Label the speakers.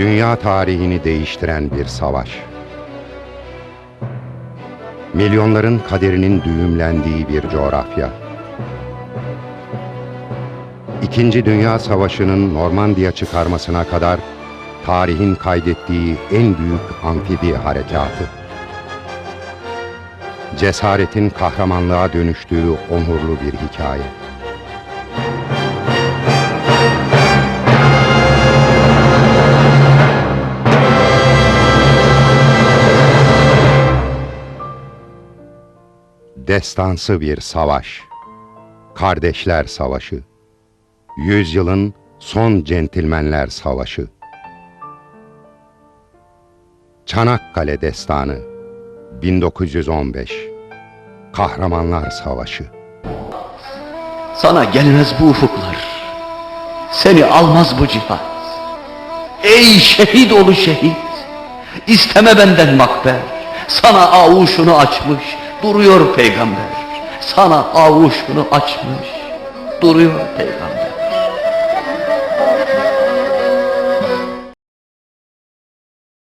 Speaker 1: Dünya tarihini değiştiren bir savaş... Milyonların kaderinin düğümlendiği bir coğrafya... İkinci Dünya Savaşı'nın Normandiya çıkarmasına kadar... ...tarihin kaydettiği en büyük amfibi harekatı... Cesaretin kahramanlığa dönüştüğü onurlu bir hikaye. Destansı bir savaş. Kardeşler Savaşı. Yüzyılın son centilmenler savaşı. Çanakkale Destanı 1915 Kahramanlar Savaşı
Speaker 2: Sana gelmez bu ufuklar. Seni almaz bu cihat. Ey şehit oğlu şehit. İsteme benden makber. Sana avuşunu açmış. Duruyor peygamber. Sana avuşunu açmış. Duruyor peygamber.